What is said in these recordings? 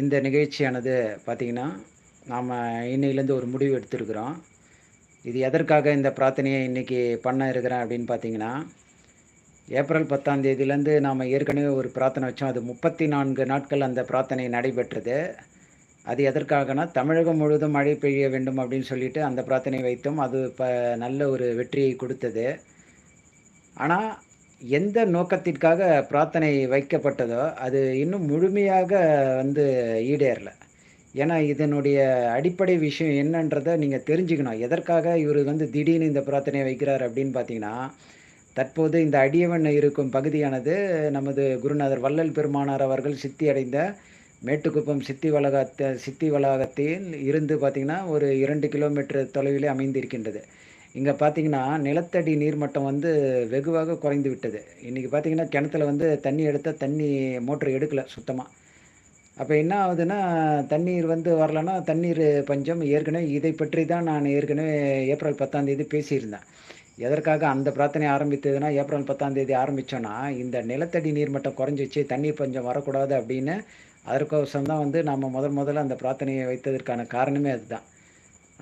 இந்த நிகழ்ச்சியானது பார்த்திங்கன்னா நாம் இன்னையிலேருந்து ஒரு முடிவு எடுத்திருக்கிறோம். இது எதற்காக இந்த பிரார்த்தனையை இன்றைக்கி பண்ண இருக்கிறேன் அப்படின்னு பார்த்தீங்கன்னா ஏப்ரல் பத்தாம் தேதியிலேருந்து நாம் ஏற்கனவே ஒரு பிரார்த்தனை வச்சோம். அது முப்பத்தி நான்கு நாட்கள் அந்த பிரார்த்தனை நடைபெற்றது. அது எதற்காகனா தமிழகம் முழுவதும் மழை பெய்ய வேண்டும் அப்படின்னு சொல்லிட்டு அந்த பிரார்த்தனை வைத்தோம் அது இப்போ நல்ல ஒரு வெற்றியை கொடுத்தது. ஆனால் எந்த நோக்கத்திற்காக பிரார்த்தனை வைக்கப்பட்டதோ அது இன்னும் முழுமையாக வந்து ஈடேறல. ஏன்னா இதனுடைய அடிப்படை விஷயம் என்னன்றதை நீங்கள் தெரிஞ்சுக்கணும். எதற்காக இவர் வந்து திடீர்னு இந்த பிரார்த்தனையை வைக்கிறார் அப்படின்னு பார்த்தீங்கன்னா தற்போது இந்த அடியவன் இருக்கும் பகுதியானது நமது குருநாதர் வள்ளல் பெருமானார் அவர்கள் சித்தி அடைந்த மேட்டுக்குப்பம் சித்தி வளாகத்த சித்தி வளாகத்தில் இருந்து பார்த்திங்கன்னா ஒரு இரண்டு கிலோமீட்டர் தொலைவிலே அமைந்திருக்கின்றது. இங்கே பார்த்தீங்கன்னா நிலத்தடி நீர்மட்டம் வந்து வெகுவாக குறைந்து விட்டது. இன்றைக்கி பார்த்தீங்கன்னா கிணத்துல வந்து தண்ணி எடுத்தால் தண்ணி மோட்ரு எடுக்கலை சுத்தமாக அப்போ என்ன ஆகுதுன்னா தண்ணீர் வந்து வரலன்னா தண்ணீர் பஞ்சம் ஏற்கனவே இதை பற்றி தான் நான் ஏற்கனவே ஏப்ரல் பத்தாம் தேதி பேசியிருந்தேன். எதற்காக அந்த பிரார்த்தனை ஆரம்பித்ததுன்னா ஏப்ரல் பத்தாம் தேதி ஆரம்பித்தோன்னா இந்த நிலத்தடி நீர்மட்டம் குறைஞ்சிச்சு தண்ணீர் பஞ்சம் வரக்கூடாது அப்படின்னு அதற்கோசம் தான் வந்து நம்ம முதல் முதல்ல அந்த பிரார்த்தனையை வைத்ததற்கான காரணமே அதுதான்.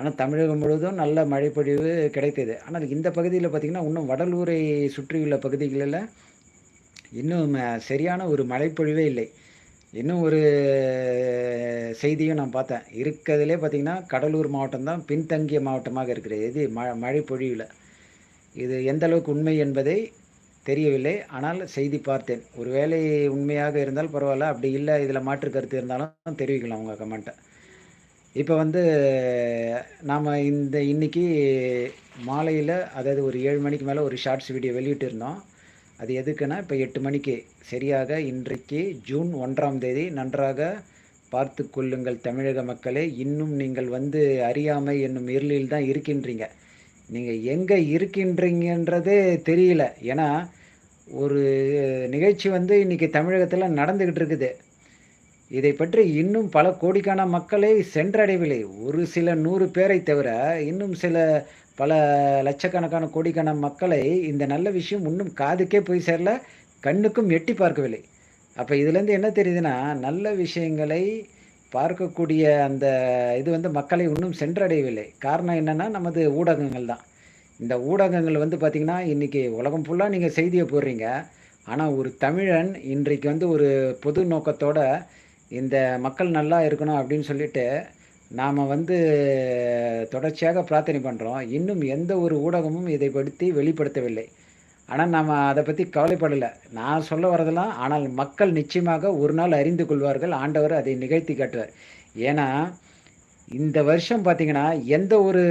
ஆனால் தமிழகம் முழுவதும் நல்ல மழைப்பொழிவு கிடைத்தது. ஆனால் இந்த பகுதியில் பார்த்திங்கன்னா இன்னும் வடலூரை சுற்றியுள்ள பகுதிகளில் இன்னும் சரியான ஒரு மழைப்பொழிவே இல்லை. இன்னும் ஒரு செய்தியும் நான் பார்த்தேன். இருக்கிறதுலே பார்த்திங்கன்னா கடலூர் மாவட்டம் தான் பின்தங்கிய மாவட்டமாக இருக்கிறது. இது ம மழை பொழிவில் இது எந்த அளவுக்கு உண்மை என்பதை தெரியவில்லை. ஆனால் செய்தி பார்த்தேன். ஒருவேளை உண்மையாக இருந்தால் பரவாயில்ல. அப்படி இல்லை இதில் மாற்று கருத்து இருந்தாலும் தெரிவிக்கலாம் உங்கள் கமெண்ட்டை. இப்போ வந்து நாம் இந்த இன்னைக்கு மாலையில் அதாவது ஒரு ஏழு மணிக்கு மேலே ஒரு ஷார்ட்ஸ் வீடியோ வெளியிட்டிருந்தோம். அது எதுக்குன்னா இப்போ எட்டு மணிக்கு சரியாக இன்றைக்கு ஜூன் ஒன்றாம் தேதி நன்றாக பார்த்து கொள்ளுங்கள் தமிழக மக்களே. இன்னும் நீங்கள் வந்து அறியாமை என்னும் இருளில் தான் இருக்கின்றீங்க. நீங்கள் எங்கே இருக்கின்றீங்கன்றதே தெரியல. ஏன்னா ஒரு நிகழ்ச்சி வந்து இன்றைக்கி தமிழகத்தில் நடந்துக்கிட்டு இருக்குது. இதை பற்றி இன்னும் பல கோடிக்கான மக்களை சென்றடையவில்லை ஒரு சில நூறு பேரை தவிர இன்னும் சில பல லட்சக்கணக்கான கோடிக்கான மக்களை இந்த நல்ல விஷயம் இன்னும் காதுக்கே போய் சேரல கண்ணுக்கும் எட்டி பார்க்கவில்லை. அப்போ இதுலேருந்து என்ன தெரியுதுன்னா நல்ல விஷயங்களை பார்க்கக்கூடிய அந்த இது வந்து மக்களை இன்னும் சென்றடையவில்லை. காரணம் என்னென்னா நமது ஊடகங்கள் தான். இந்த ஊடகங்கள் வந்து பார்த்திங்கன்னா இன்றைக்கி உலகம் ஃபுல்லாக நீங்கள் செய்தியை போடுறீங்க. ஆனால் ஒரு தமிழன் இன்றைக்கு வந்து ஒரு பொது நோக்கத்தோட இந்த மக்கள் நல்லா இருக்கணும் அப்படின்னு சொல்லிட்டு நாம் வந்து தொடர்ச்சியாக பிரார்த்தனை பண்ணுறோம் இன்னும் எந்த ஒரு ஊடகமும் இதை படுத்தி வெளிப்படுத்தவில்லை. ஆனால் நாம் அதை பற்றி கவலைப்படலை. நான் சொல்ல வரதெல்லாம் ஆனால் மக்கள் நிச்சயமாக ஒரு நாள் அறிந்து கொள்வார்கள். ஆண்டவர் அதை நிகழ்த்தி காட்டுவார். ஏன்னா இந்த வருஷம் பார்த்திங்கன்னா எந்த ஒரு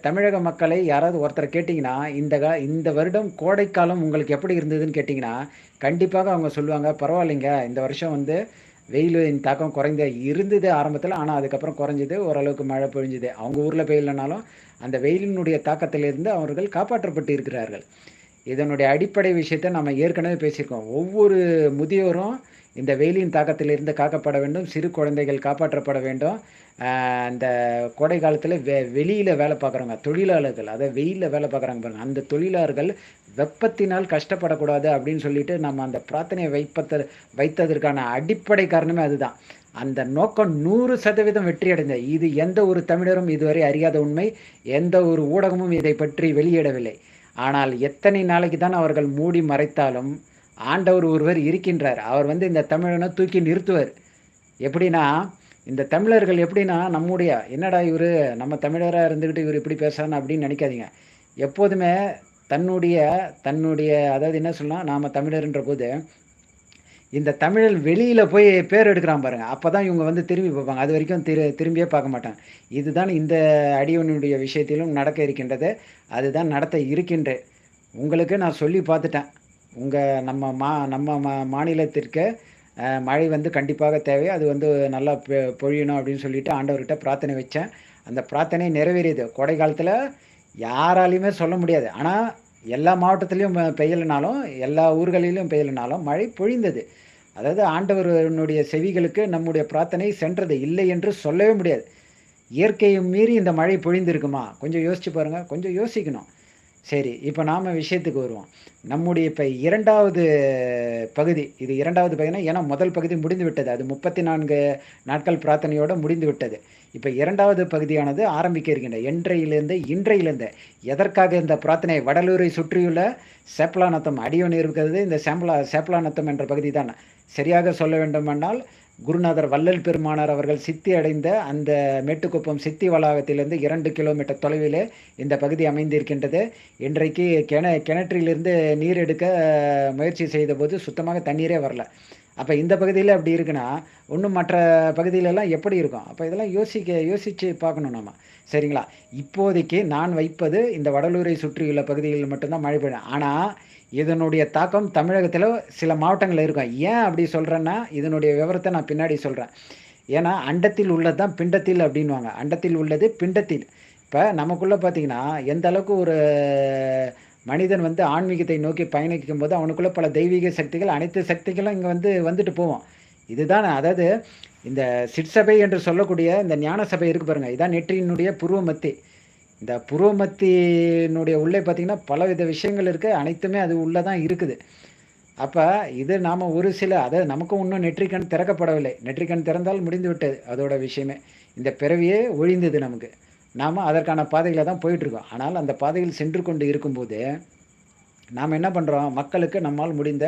தமிழக மக்களை யாராவது ஒருத்தரை கேட்டிங்கன்னா இந்த கா இந்த வருடம் கோடைக்காலம் உங்களுக்கு எப்படி இருந்ததுன்னு கேட்டிங்கன்னா கண்டிப்பாக அவங்க சொல்லுவாங்க பரவாயில்லைங்க இந்த வருஷம் வந்து வெயிலின் தாக்கம் குறைந்த இருந்தது ஆரம்பத்தில் ஆனால் அதுக்கப்புறம் குறைஞ்சது ஓரளவுக்கு மழை பொழிஞ்சுது. அவங்க ஊரில் பெய்யலைனாலும் அந்த வெயிலினுடைய தாக்கத்திலிருந்து அவர்கள் காப்பாற்றப்பட்டு இருக்கிறார்கள். இதனுடைய அடிப்படை விஷயத்தை நம்ம ஏற்கனவே பேசியிருக்கோம். ஒவ்வொரு முதியோரும் இந்த வெயிலின் தாக்கத்திலிருந்து காக்கப்பட வேண்டும் சிறு குழந்தைகள் காப்பாற்றப்பட வேண்டும். அந்த கோடை காலத்தில் வெ வெளியில் வேலை பார்க்குறவங்க தொழிலாளர்கள் அதை வெயிலில் வேலை பார்க்குறாங்க பாருங்கள் அந்த தொழிலாளர்கள் வெப்பத்தினால் கஷ்டப்படக்கூடாது அப்படின்னு சொல்லிட்டு நம்ம அந்த பிரார்த்தனையை வைப்பத்த வைத்ததற்கான அடிப்படை காரணமே அதுதான். அந்த நோக்கம் நூறு சதவீதம் வெற்றி இது எந்த ஒரு தமிழரும் இதுவரை அறியாத உண்மை. எந்த ஒரு ஊடகமும் இதை பற்றி வெளியிடவில்லை. ஆனால் எத்தனை நாளைக்கு தான் அவர்கள் மூடி மறைத்தாலும் ஆண்டவர் ஒருவர் இருக்கின்றார். அவர் வந்து இந்த தமிழனை தூக்கி நிறுத்துவார். எப்படின்னா இந்த தமிழர்கள் எப்படின்னா நம்முடைய என்னடா இவர் நம்ம தமிழராக இருந்துக்கிட்டு இவர் இப்படி பேசுகிறான்னு அப்படின்னு நினைக்காதீங்க. எப்போதுமே தன்னுடைய தன்னுடைய அதாவது என்ன சொல்லலாம் நாம் தமிழர்ன்ற போது இந்த தமிழர் வெளியில் போய் பேர் எடுக்கிறான் பாருங்கள் அப்போ தான் இவங்க வந்து திரும்பி பார்ப்பாங்க. அது வரைக்கும் திரு திரும்பியே பார்க்க மாட்டாங்க. இதுதான் இந்த அடியவனுடைய விஷயத்திலும் நடக்க இருக்கின்றது. அதுதான் நடத்த இருக்கின்ற. உங்களுக்கு நான் சொல்லி பார்த்துட்டேன். உங்கள் நம்ம மா நம்ம மா மாநிலத்திற்கு மழை வந்து கண்டிப்பாக தேவை. அது வந்து நல்லா பொழியணும் அப்படின்னு சொல்லிட்டு ஆண்டவர்கிட்ட பிரார்த்தனை வச்சேன். அந்த பிரார்த்தனை நிறைவேறியது. கோடை காலத்தில் யாராலையுமே சொல்ல முடியாது. ஆனால் எல்லா மாவட்டத்துலேயும் பெய்யலைனாலும் எல்லா ஊர்களிலும் பெய்யலைனாலும் மழை பொழிந்தது. அதாவது ஆண்டவருடைய செவிகளுக்கு நம்முடைய பிரார்த்தனை சென்றது இல்லை என்று சொல்லவே முடியாது. இயற்கையை மீறி இந்த மழை பொழிந்திருக்குமா? கொஞ்சம் யோசிச்சு பாருங்கள் கொஞ்சம் யோசிக்கணும். சரி இப்போ நாம் விஷயத்துக்கு வருவோம். நம்முடைய இப்போ இரண்டாவது பகுதி இது இரண்டாவது பகுதினா ஏன்னா முதல் பகுதி முடிந்து விட்டது. அது முப்பத்தி நான்கு நாட்கள் பிரார்த்தனையோடு முடிந்து விட்டது. இப்போ இரண்டாவது பகுதியானது ஆரம்பிக்க இருக்கின்ற என்றையிலிருந்து இன்றையிலிருந்து. எதற்காக இந்த பிரார்த்தனை? வடலூரை சுற்றியுள்ள சேப்பலானத்தம் அடியோன் இருக்கிறது இந்த சேம்பலா சேப்பலானத்தம் என்ற பகுதி தான். சரியாக சொல்ல வேண்டுமென்றால் குருநாதர் வல்லல் பெருமானார் அவர்கள் சித்தி அடைந்த அந்த மேட்டுக்குப்பம் சித்தி வளாகத்திலிருந்து இரண்டு கிலோமீட்டர் தொலைவிலே இந்த பகுதி அமைந்திருக்கின்றது. இன்றைக்கு கிண கிணற்றிலிருந்து நீர் எடுக்க முயற்சி செய்தபோது சுத்தமாக தண்ணீரே வரல. அப்போ இந்த பகுதியில் அப்படி இருக்குன்னா இன்னும் மற்ற பகுதியிலெல்லாம் எப்படி இருக்கும்? அப்போ இதெல்லாம் யோசிக்க யோசித்து பார்க்கணும் நம்ம சரிங்களா? இப்போதைக்கு நான் வைப்பது இந்த வடலூரை சுற்றியுள்ள பகுதிகளில் மட்டும்தான் மழை பெய்யும். ஆனால் இதனுடைய தாக்கம் தமிழகத்தில் சில மாவட்டங்களில் இருக்கும் ஏன் அப்படி சொல்கிறேன்னா இதனுடைய விவரத்தை நான் பின்னாடி சொல்கிறேன் ஏன்னா அண்டத்தில் உள்ளது தான் பிண்டத்தில் அப்படின்வாங்க அண்டத்தில் உள்ளது பிண்டத்தில். இப்போ நமக்குள்ளே பார்த்தீங்கன்னா எந்த அளவுக்கு ஒரு மனிதன் வந்து ஆன்மீகத்தை நோக்கி பயணிக்கும் போது அவனுக்குள்ளே பல தெய்வீக சக்திகள் அனைத்து சக்திகளும் இங்கே வந்து வந்துட்டு போவோம். இதுதான் அதாவது இந்த சிற்சபை என்று சொல்லக்கூடிய இந்த ஞான சபை இருக்கு பாருங்கள் இதான் நெற்றியினுடைய புருவமத்தி இந்த புருவமத்தினுடைய உள்ளே பார்த்திங்கன்னா பலவித விஷயங்கள் இருக்குது அனைத்துமே அது உள்ளே தான் இருக்குது. அப்போ இது நாம் ஒரு சில அதாவது நமக்கும் இன்னும் நெற்றிக்கண் திறக்கப்படவில்லை. நெற்றிக்கண் திறந்தால் முடிந்து விட்டது அதோட விஷயமே. இந்த பிறவியே ஒழிந்தது நமக்கு. நாம் அதற்கான பாதையில் தான் போயிட்டுருக்கோம். ஆனால் அந்த பாதையில் சென்று கொண்டு இருக்கும்போது நாம் என்ன பண்ணுறோம் மக்களுக்கு நம்மால் முடிந்த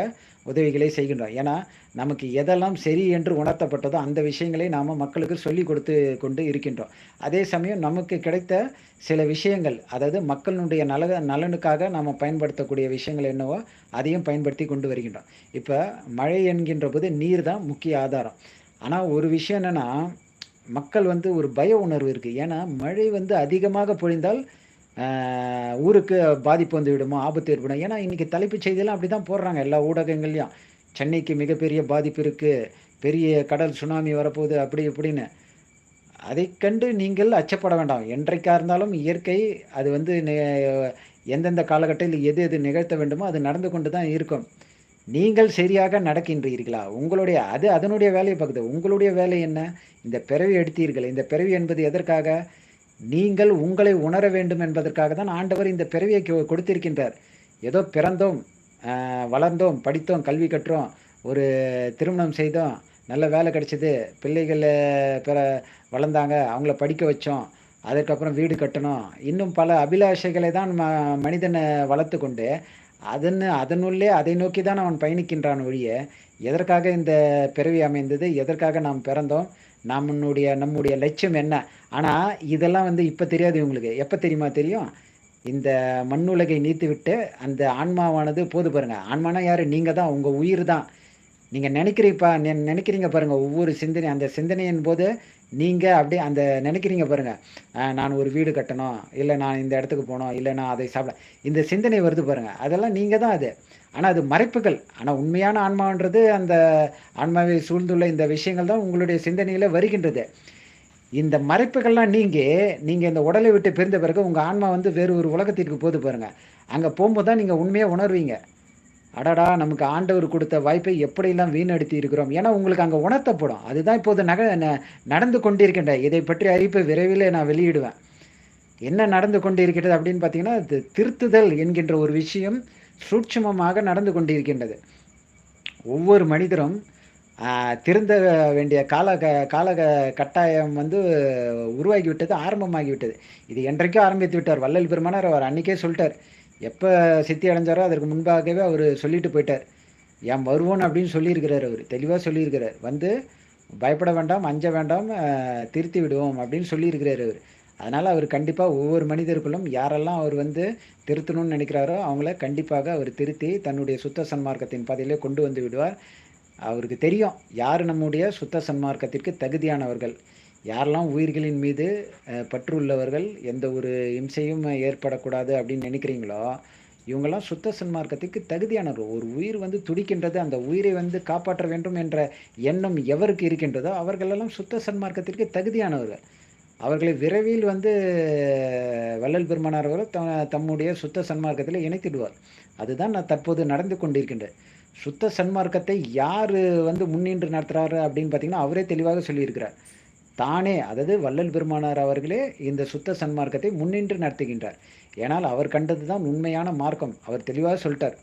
உதவிகளை செய்கின்றோம் ஏன்னா நமக்கு எதெல்லாம் சரி என்று உணர்த்தப்பட்டதோ அந்த விஷயங்களை நாம் மக்களுக்கு சொல்லி கொடுத்து கொண்டு இருக்கின்றோம். அதே சமயம் நமக்கு கிடைத்த சில விஷயங்கள் அதாவது மக்களுடைய நல நலனுக்காக நாம் பயன்படுத்தக்கூடிய விஷயங்கள் என்னவோ அதையும் பயன்படுத்தி கொண்டு வருகின்றோம். இப்போ மழை என்கின்ற போது நீர் தான் முக்கிய ஆதாரம். ஆனால் ஒரு விஷயம் என்னென்னா மக்கள் வந்து ஒரு பய உணர்வு இருக்குது ஏன்னா மழை வந்து அதிகமாக பொழிந்தால் ஊருக்கு பாதிப்பு வந்து விடுமோ? ஆபத்து ஏற்படும்? ஏன்னா இன்றைக்கி தலைப்புச் செய்தியெல்லாம் அப்படி தான் போடுறாங்க. எல்லா ஊடகங்கள்லையும். சென்னைக்கு மிகப்பெரிய பாதிப்பு இருக்குது பெரிய கடல் சுனாமி வரப்போகுது அப்படி இப்படின்னு. அதை கண்டு நீங்கள் அச்சப்பட வேண்டாம். என்றைக்காக இருந்தாலும் இயற்கை அது வந்து எந்தெந்த காலகட்டத்தில் எது எது நிகழ்த்த வேண்டுமோ அது நடந்து கொண்டு தான் இருக்கும். நீங்கள் சரியாக நடக்கின்றீர்களா? உங்களுடைய அது அதனுடைய வேலையை பார்க்குது. உங்களுடைய வேலை என்ன? இந்த பிறவி எடுத்தீர்கள். இந்த பிறவி என்பது எதற்காக? நீங்கள் உங்களை உணர வேண்டும் என்பதற்காக தான் ஆண்டவர் இந்த பிறவியை கொடுத்திருக்கின்றார். ஏதோ பிறந்தோம் வளர்ந்தோம் படித்தோம் கல்வி கற்றோம் ஒரு திருமணம் செய்தோம் நல்ல வேலை கிடச்சிது பிள்ளைகள் பிற வளர்ந்தாங்க அவங்கள படிக்க வச்சோம் அதுக்கப்புறம் வீடு கட்டணும் இன்னும் பல அபிலாஷைகளை தான் ம மனிதனை வளர்த்து கொண்டு அதன் அதனுள்ளே அதை நோக்கி தான் அவன் பயணிக்கின்றான் ஒழிய எதற்காக இந்த பிறவி அமைந்தது எதற்காக நாம் பிறந்தோம் நம்முடைய நம்முடைய லட்சியம் என்ன ஆனால் இதெல்லாம் வந்து இப்போ தெரியாது இவங்களுக்கு. எப்போ தெரியுமா தெரியும்? இந்த மண்ணுலகை நீத்து விட்டு அந்த ஆன்மாவானது போது பாருங்கள் ஆன்மானா யார்? நீங்கள் தான். உங்கள் உயிர் தான். நீங்கள் நினைக்கிறீப்பா நினைக்கிறீங்க பாருங்கள் ஒவ்வொரு சிந்தனை அந்த சிந்தனையின் போது நீங்கள் அப்படியே அந்த நினைக்கிறீங்க பாருங்கள் நான் ஒரு வீடு கட்டணும். இல்லை நான் இந்த இடத்துக்கு போகணும். இல்லை நான் அதை சாப்பிட இந்த சிந்தனை வருது பாருங்கள் அதெல்லாம் நீங்கள் தான் அது. ஆனால் அது மறைப்புகள். ஆனால் உண்மையான ஆன்மான்றது அந்த ஆன்மாவை சூழ்ந்துள்ள இந்த விஷயங்கள் தான் உங்களுடைய சிந்தனையில் வருகின்றது. இந்த மறைப்புகள்லாம் நீங்கள் நீங்கள் இந்த உடலை விட்டு பிரிந்த பிறகு உங்கள் ஆன்மா வந்து வேறு ஒரு உலகத்திற்கு போது பாருங்கள் அங்கே போகும்போது தான் நீங்கள் உண்மையாக உணர்வீங்க. அடடா நமக்கு ஆண்டவர் கொடுத்த வாய்ப்பை எப்படியெல்லாம் வீணடுத்தி இருக்கிறோம்? ஏன்னா உங்களுக்கு அங்கே உணர்த்தப்படும். அதுதான் இப்போது நக நடந்து கொண்டிருக்கின்ற இதை பற்றி அறிவிப்பை விரைவில் நான் வெளியிடுவேன். என்ன நடந்து கொண்டிருக்கிறது அப்படின்னு பார்த்தீங்கன்னா திருத்துதல் என்கின்ற ஒரு விஷயம் சூட்சமமாக நடந்து கொண்டிருக்கின்றது. ஒவ்வொரு மனிதரும் திருந்த வேண்டிய கால கால கட்டாயம் வந்து உருவாகிவிட்டது ஆரம்பமாகிவிட்டது. இது என்றைக்கும் ஆரம்பித்து விட்டார். வள்ளல் பெருமானார் அவர் அன்றைக்கே சொல்லிட்டார். எப்போ சித்தி அடைஞ்சாரோ அதற்கு முன்பாகவே அவர் சொல்லிட்டு போயிட்டார். என் வருவோன் அப்படின்னு சொல்லியிருக்கிறார் அவர். தெளிவாக சொல்லியிருக்கிறார். வந்து பயப்பட வேண்டாம் அஞ்ச வேண்டாம் திருத்தி விடுவோம் அப்படின்னு சொல்லியிருக்கிறார் அவர். அதனால் அவர் கண்டிப்பாக ஒவ்வொரு மனிதருக்குள்ளும் யாரெல்லாம் அவர் வந்து திருத்தணும்னு நினைக்கிறாரோ அவங்கள கண்டிப்பாக அவர் திருத்தி தன்னுடைய சுத்த சன்மார்க்கத்தின் பாதையிலே கொண்டு வந்து விடுவார். அவருக்கு தெரியும் யார் நம்முடைய சுத்த சன்மார்க்கத்திற்கு தகுதியானவர்கள். யாரெல்லாம் உயிர்களின் மீது பற்று உள்ளவர்கள் எந்த ஒரு இம்சையும் ஏற்படக்கூடாது அப்படின்னு நினைக்கிறீங்களோ இவங்கெல்லாம் சுத்த சன்மார்க்கத்துக்கு தகுதியானவர் ஒரு உயிர் வந்து துடிக்கின்றது அந்த உயிரை வந்து காப்பாற்ற வேண்டும் என்ற எண்ணம் எவருக்கு இருக்கின்றதோ அவர்களெல்லாம் சுத்த சன்மார்க்கத்திற்கு தகுதியானவர்கள். அவர்களை விரைவில் வந்து வள்ளல் பெருமானார் அவர்கள் த தம்முடைய சுத்த சன்மார்க்கத்தில் இணைத்திடுவார். அதுதான் நான் தற்போது நடந்து கொண்டிருக்கின்றேன். சுத்த சன்மார்க்கத்தை யார் வந்து முன்னின்று நடத்துகிறாரு அப்படின்னு பார்த்தீங்கன்னா அவரே தெளிவாக சொல்லியிருக்கிறார். தானே அதாவது வள்ளல் பெருமானார் அவர்களே இந்த சுத்த சன்மார்க்கத்தை முன்னின்று நடத்துகின்றார். ஏனால் அவர் கண்டது தான் உண்மையான மார்க்கம். அவர் தெளிவாக சொல்லிட்டார்.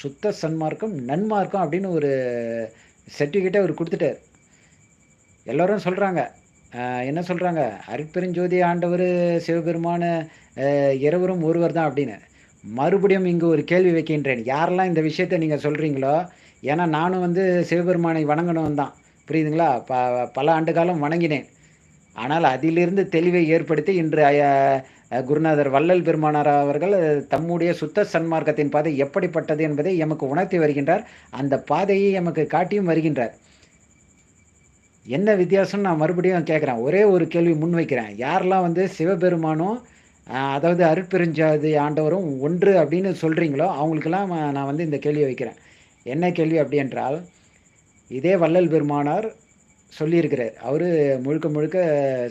சுத்த சன்மார்க்கம் நன்மார்க்கம் அப்படின்னு ஒரு சர்டிஃபிகேட்டை அவர் கொடுத்துட்டார். எல்லோரும் சொல்கிறாங்க என்ன சொல்கிறாங்க அருட்பெருஞ்சோதி ஆண்டவர் சிவபெருமான இருவரும் ஒருவர் தான் அப்படின்னு. மறுபடியும் இங்கு ஒரு கேள்வி வைக்கின்றேன். யாரெல்லாம் இந்த விஷயத்தை நீங்கள் சொல்கிறீங்களோ ஏன்னா நானும் வந்து சிவபெருமானை வணங்கணும் தான். புரியுதுங்களா? ப பல ஆண்டு காலம் வணங்கினேன். ஆனால் அதிலிருந்து தெளிவை ஏற்படுத்தி இன்று குருநாதர் வள்ளல் பெருமானார் அவர்கள் தம்முடைய சுத்த சன்மார்க்கத்தின் பாதை எப்படிப்பட்டது என்பதை எமக்கு உணர்த்தி வருகின்றார். அந்த பாதையை எமக்கு காட்டியும் வருகின்றார். என்ன வித்தியாசம் நான் மறுபடியும் கேட்குறேன். ஒரே ஒரு கேள்வி முன்வைக்கிறேன். யாரெல்லாம் வந்து சிவபெருமானும் அதாவது அருட்பெருஞ்சாதி ஆண்டவரும் ஒன்று அப்படின்னு சொல்கிறீங்களோ அவங்களுக்கெல்லாம் நான் வந்து இந்த கேள்வியை வைக்கிறேன். என்ன கேள்வி அப்படி என்றால் இதே வள்ளல் பெருமானார் சொல்லியிருக்கிறார். அவர் முழுக்க முழுக்க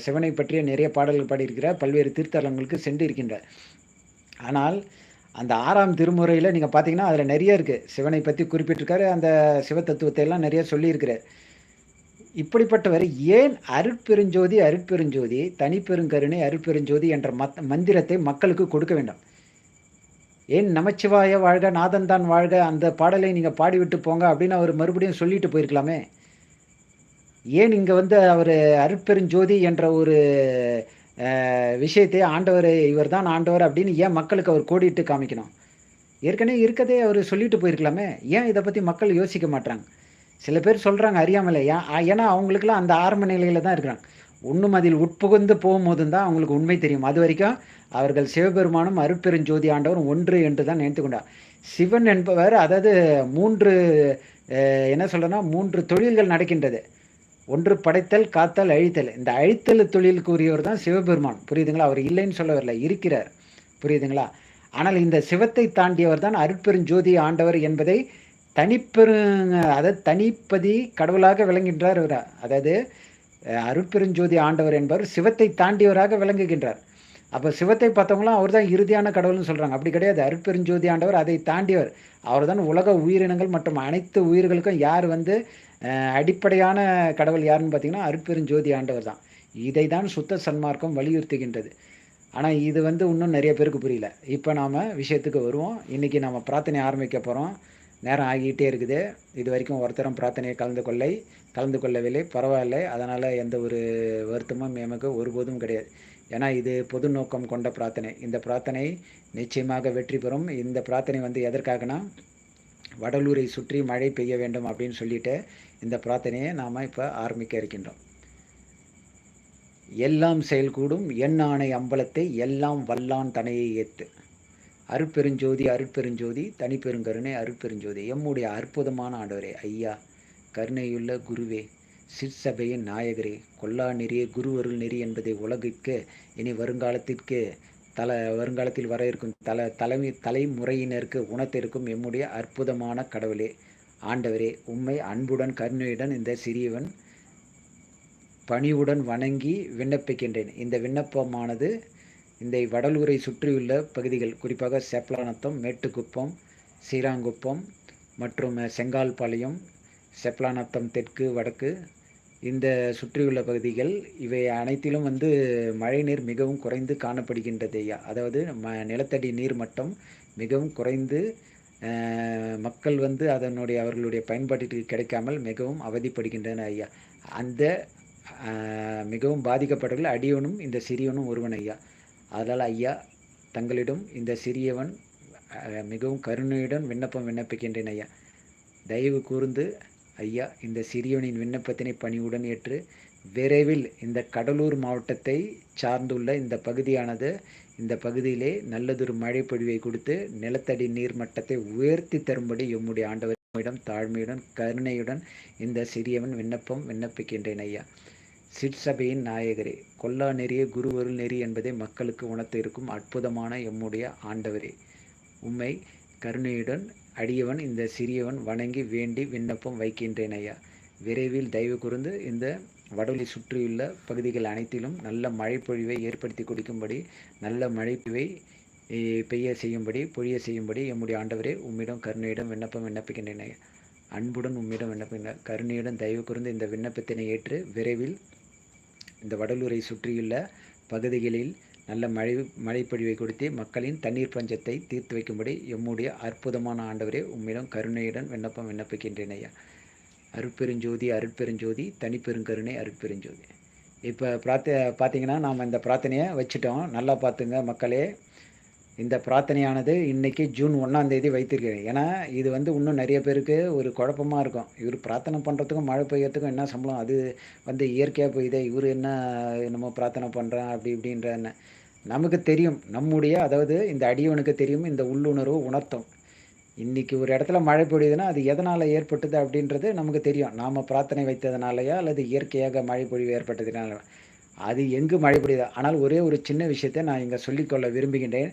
சிவனை பற்றிய நிறைய பாடல்கள் பாடியிருக்கிறார். பல்வேறு தீர்த்தலங்களுக்கு சென்று இருக்கின்றார் ஆனால் அந்த ஆறாம் திருமுறையில் நீங்கள் பார்த்தீங்கன்னா அதில் நிறைய இருக்குது சிவனை பற்றி குறிப்பிட்டிருக்காரு அந்த சிவ தத்துவத்தை எல்லாம் நிறைய சொல்லியிருக்கிறார். இப்படிப்பட்டவர் ஏன் அருட்பெருஞ்சோதி அருட்பெருஞ்சோதி தனிப்பெருங்கருணை அருட்பெருஞ்சோதி என்ற மத் மந்திரத்தை மக்களுக்கு கொடுக்க வேண்டாம்? ஏன் நமச்சிவாய வாழ்க நாதன்தான் வாழ்க அந்த பாடலை நீங்கள் பாடிவிட்டு போங்க அப்படின்னு அவர் மறுபடியும் சொல்லிட்டு போயிருக்கலாமே? ஏன் இங்கே வந்து அவர் அருட்பெருஞ்சோதி என்ற ஒரு விஷயத்தை ஆண்டவர் இவர் தான் ஆண்டவர் அப்படின்னு ஏன் மக்களுக்கு அவர் கோடிட்டு காமிக்கணும்? ஏற்கனவே இருக்கதே அவர் சொல்லிட்டு போயிருக்கலாமே. ஏன் இதை பற்றி மக்கள் யோசிக்க மாட்றாங்க? சில பேர் சொல்கிறாங்க அறியாமலே ஏன்னா அவங்களுக்குலாம் அந்த ஆரம்ப நிலையில் தான் இருக்கிறாங்க. ஒன்றும் அதில் உட்புகுந்து போகும்போது தான் அவங்களுக்கு உண்மை தெரியும். அது வரைக்கும் அவர்கள் சிவபெருமானும் அருட்பெருஞ்சோதி ஆண்டவரும் ஒன்று என்று தான் நினைத்து கொண்டார். சிவன் என்பவர் அதாவது மூன்று என்ன சொல்கிறேன்னா மூன்று தொழில்கள் நடக்கின்றது. ஒன்று படைத்தல் காத்தல் அழித்தல். இந்த அழித்தல் தொழிலுக்குரியவர் தான் சிவபெருமான். புரியுதுங்களா? அவர் இல்லைன்னு சொல்ல வரல இருக்கிறார். புரியுதுங்களா? ஆனால் இந்த சிவத்தை தாண்டியவர் தான் அருட்பெருஞ்சோதி ஆண்டவர் என்பதை தனிப்பெரு அதாவது தனிப்பதி கடவுளாக விளங்குகின்றார் இவர். அதாவது அருப்பெருஞ்சோதி அருட்பெருஞ்சோதி ஆண்டவர் என்பவர் சிவத்தை தாண்டியவராக விளங்குகின்றார். அப்போ சிவத்தை பார்த்தவங்களாம் அவர் தான் இறுதியான கடவுள்னு சொல்கிறாங்க அப்படி கிடையாது. அருட்பெருஞ்சோதி ஆண்டவர் அதை தாண்டியவர். அவர் தான் உலக உயிரினங்கள் மற்றும் அனைத்து உயிர்களுக்கும் யார் வந்து அடிப்படையான கடவுள் யாருன்னு பார்த்தீங்கன்னா அருட்பெருஞ்சோதி ஆண்டவர் தான். இதை தான் சுத்த சன்மார்க்கம் வலியுறுத்துகின்றது. ஆனால் இது வந்து இன்னும் நிறைய பேருக்கு புரியல. இப்போ நாம் விஷயத்துக்கு வருவோம். இன்றைக்கி நாம் பிரார்த்தனை ஆரம்பிக்க போகிறோம் நேரம் ஆகிட்டே இருக்குது. இது வரைக்கும் ஒருத்தரும் பிரார்த்தனையை கலந்து கொள்ளை கலந்து கொள்ளவில்லை பரவாயில்லை. அதனால் எந்த ஒரு வருத்தமும் எமக்கு ஒருபோதும் கிடையாது. ஏன்னா இது பொது நோக்கம் கொண்ட பிரார்த்தனை. இந்த பிரார்த்தனை நிச்சயமாக வெற்றி பெறும். இந்த பிரார்த்தனை வந்து எதற்காகனா வடலூரை சுற்றி மழை பெய்ய வேண்டும் அப்படின்னு சொல்லிட்டு இந்த பிரார்த்தனையை நாம் இப்போ ஆரம்பிக்க இருக்கின்றோம். எல்லாம் செயல்கூடும். என் ஆணை அம்பலத்தை எல்லாம் வல்லான் தனையை ஏற்று அருட்பெருஞ்சோதி அருட்பெருஞ்சோதி தனிப்பெருங்கருணை அருட்பெருஞ்சோதி. எம்முடைய அற்புதமான ஆண்டவரே ஐயா கருணையுள்ள குருவே சிற்சபையின் நாயகரே கொல்லா நெறிய குருவருள் நெறி என்பதை உலகிற்கு இனி வருங்காலத்திற்கு தல வருங்காலத்தில் வர இருக்கும் தல தலைமை தலைமுறையினருக்கு உணர்த்திருக்கும் எம்முடைய அற்புதமான கடவுளே. ஆண்டவரே உம்மை அன்புடன் கருணையுடன் இந்த சிறியவன் பணிவுடன் வணங்கி விண்ணப்பிக்கின்றேன். இந்த விண்ணப்பமானது இந்த வடலூரை சுற்றியுள்ள பகுதிகள் குறிப்பாக செப்லானத்தம் மேட்டுக்குப்பம் சீராங்குப்பம் மற்றும் செங்கால்பாளையம் செப்லானத்தம் தெற்கு வடக்கு இந்த சுற்றியுள்ள பகுதிகள் இவை அனைத்திலும் வந்து மழைநீர் மிகவும் குறைந்து காணப்படுகின்றது ஐயா. அதாவது ம நிலத்தடி நீர் மட்டம் மிகவும் குறைந்து மக்கள் வந்து அதனுடைய அவர்களுடைய பயன்பாட்டிற்கு கிடைக்காமல் மிகவும் அவதிப்படுகின்றன ஐயா. அந்த மிகவும் பாதிக்கப்பட்டவர்கள் அடியவனும் இந்த சிறியவனும் ஒருவன் ஐயா. அதனால் ஐயா தங்களிடம் இந்த சிறியவன் மிகவும் கருணையுடன் விண்ணப்பம் விண்ணப்பிக்கின்றேன் ஐயா. தயவு கூர்ந்து ஐயா இந்த சிறியவனின் விண்ணப்பத்தினை பணியுடன் ஏற்று விரைவில் இந்த கடலூர் மாவட்டத்தை சார்ந்துள்ள இந்த பகுதியானது இந்த பகுதியிலே நல்லதொரு மழை பொழிவை கொடுத்து நிலத்தடி நீர் மட்டத்தை உயர்த்தி தரும்படி எம்முடைய ஆண்டவரிடம் தாழ்மையுடன் கருணையுடன் இந்த சிறியவன் விண்ணப்பம் விண்ணப்பிக்கின்றேன் ஐயா. சிற்சபையின் நாயகரே கொல்லா நெறியே குருவருள் நெறி என்பதை மக்களுக்கு உணர்த்த இருக்கும் அற்புதமான எம்முடைய ஆண்டவரே உம்மை கருணையுடன் அடியவன் இந்த சிறியவன் வணங்கி வேண்டி விண்ணப்பம் வைக்கின்றேன் ஐயா விரைவில் தயவு கூர்ந்து இந்த வடலி சுற்றியுள்ள பகுதிகள் அனைத்திலும் நல்ல மழைப்பொழிவை ஏற்படுத்தி கொடுக்கும்படி நல்ல மழைப்பொழிவை பெய்ய செய்யும்படி பொழிய செய்யும்படி எம்முடைய ஆண்டவரே உம்மிடம் கருணையிடம் விண்ணப்பம் விண்ணப்பிக்கின்றேன் ஐயா. அன்புடன் உம்மிடம் விண்ணப்பின கருணையுடன் தயவு கூர்ந்து இந்த விண்ணப்பத்தினை ஏற்று விரைவில் இந்த வடலூரை சுற்றியுள்ள பகுதிகளில் நல்ல மழை மழைப்பொழிவை கொடுத்து மக்களின் தண்ணீர் பஞ்சத்தை தீர்த்து வைக்கும்படி எம்முடைய அற்புதமான ஆண்டவரே உம்மிடம் கருணையுடன் விண்ணப்பம் விண்ணப்பிக்கின்றேன் ஐயா. அருட்பெருஞ்சோதி அருட்பெருஞ்சோதி தனிப்பெருங்கருணை அருட்பெருஞ்சோதி. இப்போ பிரார்த்த பார்த்தீங்கன்னா நாம் இந்த பிரார்த்தனையை வச்சுட்டோம். நல்லா பார்த்துங்க மக்களே. இந்த பிரார்த்தனையானது இன்றைக்கி ஜூன் ஒன்றாம் தேதி வைத்திருக்கிறேன். ஏன்னா இது வந்து இன்னும் நிறைய பேருக்கு ஒரு குழப்பமாக இருக்கும். இவர் பிரார்த்தனை பண்ணுறதுக்கும் மழை பெய்யறதுக்கும் என்ன சம்பளம்? அது வந்து இயற்கையாக போயுதே இவர் என்ன நம்ம பிரார்த்தனை பண்ணுறேன் அப்படி இப்படின்ற நமக்கு தெரியும். நம்முடைய அதாவது இந்த அடியவனுக்கு தெரியும் இந்த உள்ளுணர்வு உணர்த்தும். இன்றைக்கி ஒரு இடத்துல மழை பொழியுதுன்னா அது எதனால் ஏற்பட்டது அப்படின்றது நமக்கு தெரியும். நாம் பிரார்த்தனை வைத்ததுனாலயா அல்லது இயற்கையாக மழை பொழிவு ஏற்பட்டதுனால அது எங்கு மழை பொழியுது. ஆனால் ஒரே ஒரு சின்ன விஷயத்தை நான் இங்கே சொல்லிக்கொள்ள விரும்புகின்றேன்.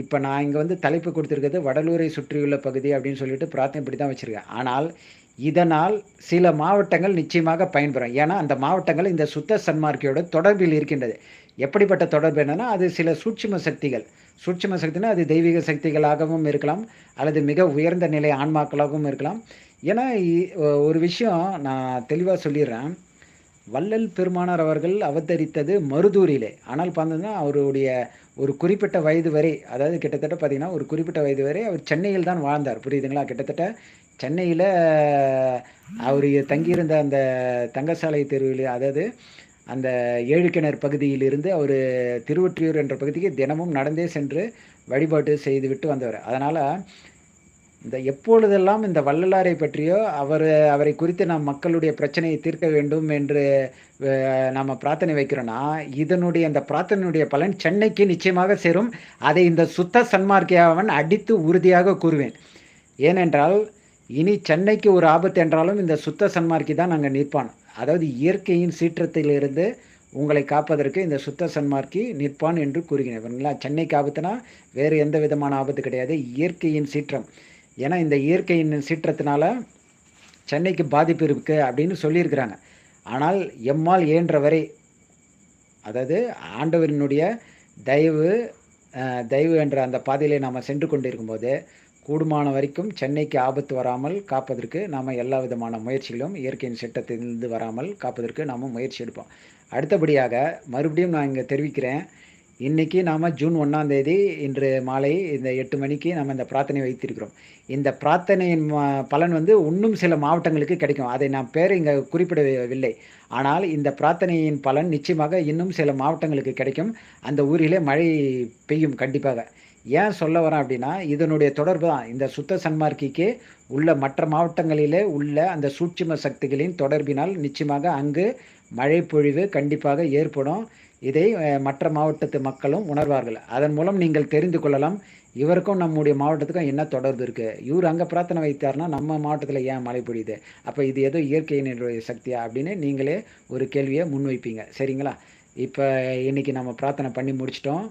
இப்போ நான் இங்கே வந்து தலைப்பு கொடுத்துருக்கிறது வடலூரை சுற்றியுள்ள பகுதி அப்படின்னு சொல்லிட்டு பிரார்த்தனை இப்படி தான் வச்சுருக்கேன். ஆனால் இதனால் சில மாவட்டங்கள் நிச்சயமாக பயன்பெறும். ஏன்னா அந்த மாவட்டங்கள் இந்த சுத்த சன்மார்க்கியோட தொடர்பில் இருக்கின்றது. எப்படிப்பட்ட தொடர்பு என்னென்னா அது சில சூட்சும சக்திகள். சூட்சும சக்தினா அது தெய்வீக சக்திகளாகவும் இருக்கலாம் அல்லது மிக உயர்ந்த நிலை ஆன்மாக்களாகவும் இருக்கலாம். ஏன்னா ஒரு விஷயம் நான் தெளிவாக சொல்லிடுறேன். வள்ளல் பெருமானார் அவர்கள் அவதரித்தது மருதூரிலே. ஆனால் பார்த்தீங்கன்னா அவருடைய ஒரு குறிப்பிட்ட வயது வரை அதாவது கிட்டத்தட்ட பார்த்திங்கன்னா ஒரு குறிப்பிட்ட வயது வரை அவர் சென்னையில் தான் வாழ்ந்தார். புரியுதுங்களா? கிட்டத்தட்ட சென்னையில் அவர் தங்கியிருந்த அந்த தங்கசாலை தெருவில் அதாவது அந்த ஏழுக்கிணர் பகுதியிலிருந்து அவர் திருவொற்றியூர் என்ற பகுதிக்கு தினமும் நடந்தே சென்று வழிபாட்டு செய்துவிட்டு வந்தவர். அதனால் இந்த எப்பொழுதெல்லாம் இந்த வள்ளலாரை பற்றியோ அவர் அவரை குறித்து நாம் மக்களுடைய பிரச்சனையை தீர்க்க வேண்டும் என்று நாம் பிரார்த்தனை வைக்கிறோன்னா இதனுடைய அந்த பிரார்த்தனையுடைய பலன் சென்னைக்கு நிச்சயமாக சேரும். அதை இந்த சுத்த சன்மார்க்கியாவன் அடித்து உறுதியாக கூறுவேன். ஏனென்றால் இனி சென்னைக்கு ஒரு ஆபத்து என்றாலும் இந்த சுத்த சன்மார்க்கி தான் நாங்கள் நிற்பான். அதாவது இயற்கையின் சீற்றத்திலிருந்து உங்களை காப்பதற்கு இந்த சுத்த சன்மார்க்கி நிற்பான் என்று கூறுகிறேன். சென்னைக்கு ஆபத்துனா வேறு எந்த விதமான ஆபத்து கிடையாது. இயற்கையின் சீற்றம். ஏன்னா இந்த இயற்கையின் சீற்றத்தினால சென்னைக்கு பாதிப்பு இருக்குது அப்படின்னு சொல்லியிருக்கிறாங்க. ஆனால் எம்மால் இயன்ற வரை அதாவது ஆண்டவரினுடைய தயவு தயவு என்ற அந்த பாதையிலே நாம் சென்று கொண்டிருக்கும்போது கூடுமான வரைக்கும் சென்னைக்கு ஆபத்து வராமல் காப்பதற்கு நாம் எல்லா விதமான முயற்சிகளும் இயற்கையின் சட்டத்திலிருந்து வராமல் காப்பதற்கு நாம் முயற்சி எடுப்போம். அடுத்தபடியாக மறுபடியும் நான் இங்கே தெரிவிக்கிறேன். இன்றைக்கி நாம் ஜூன் ஒன்றாந்தேதி இன்று மாலை இந்த எட்டு மணிக்கு நம்ம இந்த பிரார்த்தனை வைத்திருக்கிறோம். இந்த பிரார்த்தனையின் பலன் வந்து இன்னும் சில மாவட்டங்களுக்கு கிடைக்கும். அதை நான் பேர் இங்கே குறிப்பிடவில்லை. ஆனால் இந்த பிரார்த்தனையின் பலன் நிச்சயமாக இன்னும் சில மாவட்டங்களுக்கு கிடைக்கும். அந்த ஊரிலே மழை பெய்யும் கண்டிப்பாக. ஏன் சொல்ல வரேன் அப்படின்னா இதனுடைய தொடர்பு தான். இந்த சுத்த சன்மார்க்கிக்கு உள்ள மற்ற மாவட்டங்களிலே உள்ள அந்த சூட்சும சக்திகளின் தொடர்பினால் நிச்சயமாக அங்கு மழை பொழிவு கண்டிப்பாக ஏற்படும். இதை மற்ற மாவட்டத்து மக்களும் உணர்வார்கள். அதன் மூலம் நீங்கள் தெரிந்து கொள்ளலாம் இவருக்கும் நம்முடைய மாவட்டத்துக்கும் என்ன தொடர்பு இருக்குது இவர் அங்கே பிரார்த்தனை வைத்தார்னா நம்ம மாவட்டத்தில் ஏன் மழை பொழியுது? அப்போ இது ஏதோ இயற்கையினுடைய சக்தியா அப்படின்னு நீங்களே ஒரு கேள்வியை முன்வைப்பீங்க சரிங்களா? இப்போ இன்றைக்கி நம்ம பிரார்த்தனை பண்ணி முடிச்சிட்டோம்.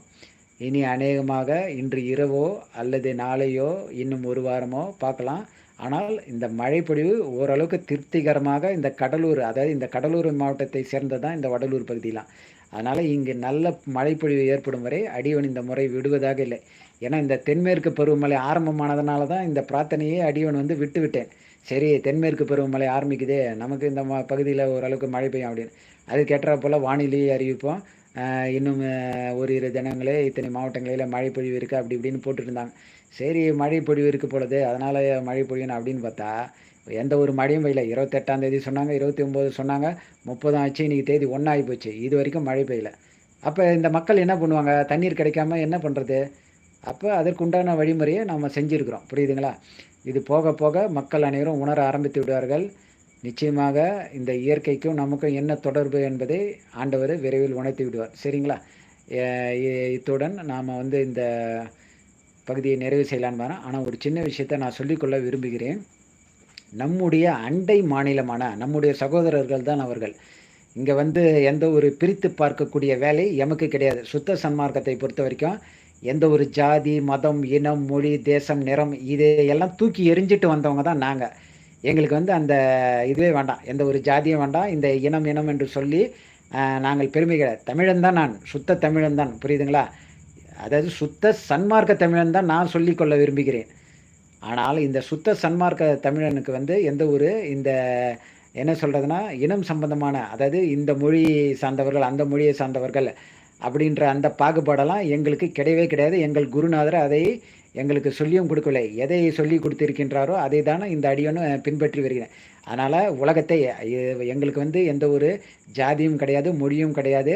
இனி அநேகமாக இன்று இரவோ அல்லது நாளையோ இன்னும் ஒரு வாரமோ பார்க்கலாம். ஆனால் இந்த மழைப்பொழிவு ஓரளவுக்கு திருப்திகரமாக இந்த கடலூர் அதாவது இந்த கடலூர் மாவட்டத்தை சேர்ந்ததான் இந்த வடலூர் பகுதியெலாம் அதனால் இங்கே நல்ல மழைப்பொழிவு ஏற்படும் வரை அடிவன் இந்த முறை விடுவதாக இல்லை. ஏன்னா இந்த தென்மேற்கு பருவமழை ஆரம்பமானதுனால தான் இந்த பிரார்த்தனையே அடிவன் வந்து விட்டு விட்டேன் சரி தென்மேற்கு பருவமழை ஆரம்பிக்குதே நமக்கு இந்த ம பகுதியில் ஓரளவுக்கு மழை பெய்யும் அப்படின்னு. அது ஏற்ற போல் வானிலையை அறிவிப்போம். இன்னும் ஒரு இரு தினங்களே இத்தனை மாவட்டங்களில் மழை பொழிவு இருக்குது அப்படி இப்படின்னு போட்டுருந்தாங்க சரி மழை பொழிவு இருக்குது பொழுது அதனால் மழை பொழியணும் அப்படின்னு பார்த்தா எந்த ஒரு மழையும் பெய்யல. இருபத்தெட்டாம் தேதி சொன்னாங்க இருபத்தி ஒம்பது சொன்னாங்க முப்பதாம் ஆச்சு இன்றைக்கி தேதி ஒன்றாகி போச்சு. இது வரைக்கும் மழை பெய்யல. அப்போ இந்த மக்கள் என்ன பண்ணுவாங்க? தண்ணீர் கிடைக்காம என்ன பண்ணுறது அப்போ அதற்குண்டான வழிமுறையை நாம் செஞ்சுருக்குறோம். புரியுதுங்களா? இது போக போக மக்கள் அனைவரும் உணர ஆரம்பித்து விடுவார்கள். நிச்சயமாக இந்த இயற்கைக்கும் நமக்கும் என்ன தொடர்பு என்பதை ஆண்டவர் விரைவில் உணர்த்தி விடுவார். சரிங்களா? இத்துடன் நாம் வந்து இந்த பகுதியை நிறைவு செய்யலான்னு ஆனால் ஒரு சின்ன விஷயத்தை நான் சொல்லிக்கொள்ள விரும்புகிறேன். நம்முடைய அண்டை மாநிலமான நம்முடைய சகோதரர்கள் தான் அவர்கள். இங்கே வந்து எந்த ஒரு பிரித்து பார்க்கக்கூடிய வேலை எமக்கு கிடையாது. சுத்த சன்மார்க்கத்தை பொறுத்த வரைக்கும் எந்த ஒரு ஜாதி மதம் இனம் மொழி தேசம் நிறம் இதையெல்லாம் தூக்கி எரிஞ்சிட்டு வந்தவங்க தான் நாங்கள் எங்களுக்கு வந்து அந்த இதுவே வேண்டாம். எந்த ஒரு ஜாதியும் வேண்டாம். இந்த இனம் இனம் என்று சொல்லி நாங்கள் பெருமை கிடையாது தமிழன் தான் நான். சுத்த தமிழன் தான். புரியுதுங்களா? அதாவது சுத்த சன்மார்க்க தமிழன் தான் நான் சொல்லிக்கொள்ள விரும்புகிறேன். ஆனால் இந்த சுத்த சன்மார்க்க தமிழனுக்கு வந்து எந்த ஒரு இந்த என்ன சொல்கிறதுனா இனம் சம்பந்தமான அதாவது இந்த மொழி சார்ந்தவர்கள் அந்த மொழியை சார்ந்தவர்கள் அப்படின்ற அந்த பாகுபாடெல்லாம் எங்களுக்கு கிடையவே கிடையாது. எங்கள் குருநாதர் அதை எங்களுக்கு சொல்லியும் கொடுக்கவில்லை. எதை சொல்லி கொடுத்திருக்கின்றாரோ அதை தானே இந்த அடியனும் பின்பற்றி வருகிறேன். அதனால் உலகத்தை எங்களுக்கு வந்து எந்த ஒரு ஜாதியும் கிடையாது மொழியும் கிடையாது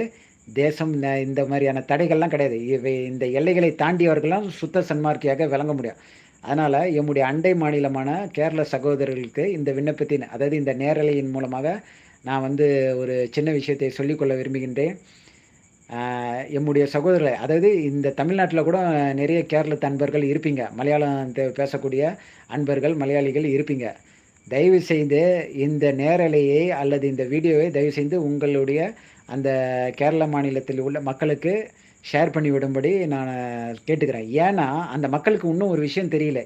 தேசம் இந்த மாதிரியான தடைகள்லாம் கிடையாது. இவை இந்த எல்லைகளை தாண்டியவர்கள்லாம் சுத்த சன்மார்க்கியாக விளங்க முடியும். அதனால் எம்முடைய அண்டை மாநிலமான கேரள சகோதரர்களுக்கு இந்த விண்ணப்பத்தின் அதாவது இந்த நேரலையின் மூலமாக நான் வந்து ஒரு சின்ன விஷயத்தை சொல்லிக்கொள்ள விரும்புகின்றேன். எம்முடைய சகோதரர்களை அதாவது இந்த தமிழ்நாட்டில் கூட நிறைய கேரளத்து அன்பர்கள் இருப்பீங்க. மலையாளம் பேசக்கூடிய அன்பர்கள் மலையாளிகள் இருப்பீங்க. தயவு செய்து இந்த நேரலையை அல்லது இந்த வீடியோவை தயவு செய்து உங்களுடைய அந்த கேரள மாநிலத்தில் உள்ள மக்களுக்கு ஷேர் பண்ணி விடும்படி நான் கேட்டுக்கிறேன். ஏன்னா அந்த மக்களுக்கு இன்னும் ஒரு விஷயம் தெரியல.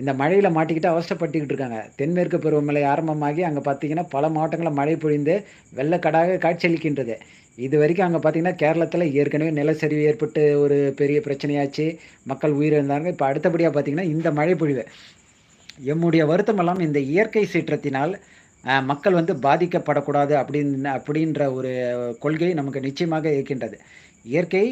இந்த மழையில் மாட்டிக்கிட்டு அவசரப்பட்டுக்கிட்டு இருக்காங்க. தென்மேற்கு பருவமழை ஆரம்பமாகி அங்கே பார்த்தீங்கன்னா பல மாவட்டங்களில் மழை பொழிந்து வெள்ளக்கடாக காட்சியளிக்கின்றது. இது வரைக்கும் அங்கே பார்த்தீங்கன்னா கேரளத்தில் ஏற்கனவே நிலச்சரிவு ஏற்பட்டு ஒரு பெரிய பிரச்சனையாச்சு. மக்கள் உயிரிழந்தாங்க. இப்போ அடுத்தபடியாக பார்த்தீங்கன்னா இந்த மழை பொழிவு. எம்முடைய வருத்தமெல்லாம் இந்த இயற்கை சீற்றத்தினால் மக்கள் வந்து பாதிக்கப்படக்கூடாது அப்படின்னு அப்படின்ற ஒரு கொள்கை நமக்கு நிச்சயமாக இருக்கின்றது. இயற்கை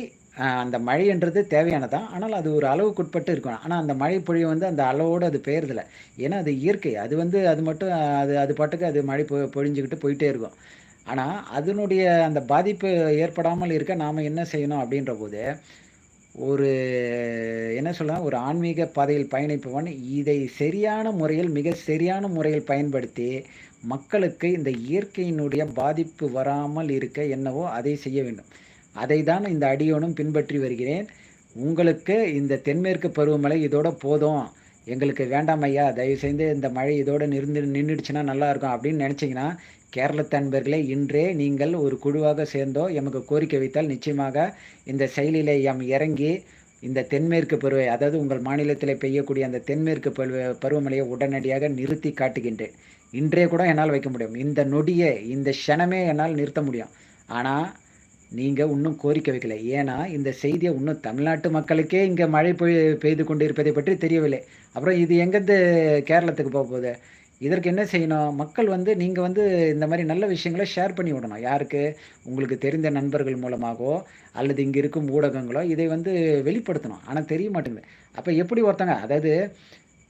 அந்த மழைன்றது தேவையானதான். ஆனால் அது ஒரு அளவுக்குட்பட்டு இருக்கும். ஆனால் அந்த மழை பொழிவு வந்து அந்த அளவோடு அது பெயர்தில்லை ஏன்னா அது இயற்கை. அது வந்து அது மட்டும் அது அது பாட்டுக்கு அது மழை பொ பொழிஞ்சிக்கிட்டு போயிட்டே இருக்கும். ஆனால் அதனுடைய அந்த பாதிப்பு ஏற்படாமல் இருக்க நாம் என்ன செய்யணும் அப்படின்ற போது ஒரு என்ன சொல்லலாம் ஒரு ஆன்மீக பாதையில் பயணிப்பவன் இதை சரியான முறையில் மிக சரியான முறையில் பயன்படுத்தி மக்களுக்கு இந்த இயற்கையினுடைய பாதிப்பு வராமல் இருக்க என்னவோ அதை செய்ய வேண்டும். அதை தான் இந்த அடியோனும் பின்பற்றி வருகிறேன். உங்களுக்கு இந்த தென்மேற்கு பருவமழை இதோட போதும். எங்களுக்கு வேண்டாம் ஐயா தயவுசெய்து இந்த மழை இதோட நிறுந்து நின்றுடுச்சுன்னா நல்லாயிருக்கும் அப்படின்னு நினச்சிங்கன்னா கேரளத்து அன்பர்களே இன்றே நீங்கள் ஒரு குழுவாக சேர்ந்தோ எமக்கு கோரிக்கை வைத்தால் நிச்சயமாக இந்த செயலிலே எம் இறங்கி இந்த தென்மேற்கு பருவை அதாவது உங்கள் மாநிலத்தில் பெய்யக்கூடிய அந்த தென்மேற்கு பருவ பருவமழையை உடனடியாக நிறுத்தி காட்டுகின்றேன். இன்றே கூட என்னால் வைக்க முடியும். இந்த நொடியை இந்த க்ஷணமே என்னால் நிறுத்த முடியும். ஆனால் நீங்கள் இன்னும் கோரிக்கை வைக்கல. ஏன்னா இந்த செய்தியை இன்னும் தமிழ்நாட்டு மக்களுக்கே இங்கே மழை பெய் பெய்து கொண்டு இருப்பதை பற்றி தெரியவில்லை. அப்புறம் இது எங்கேருந்து கேரளத்துக்கு போக போகுது? இதற்கு என்ன செய்யணும்? மக்கள் வந்து நீங்கள் வந்து இந்த மாதிரி நல்ல விஷயங்களை ஷேர் பண்ணி விடணும். யாருக்கு? உங்களுக்கு தெரிந்த நண்பர்கள் மூலமாகவோ அல்லது இங்கே இருக்கும் ஊடகங்களோ இதை வந்து வெளிப்படுத்தணும். ஆனால் தெரிய மாட்டேங்குது. அப்போ எப்படி ஒருத்தங்க அதாவது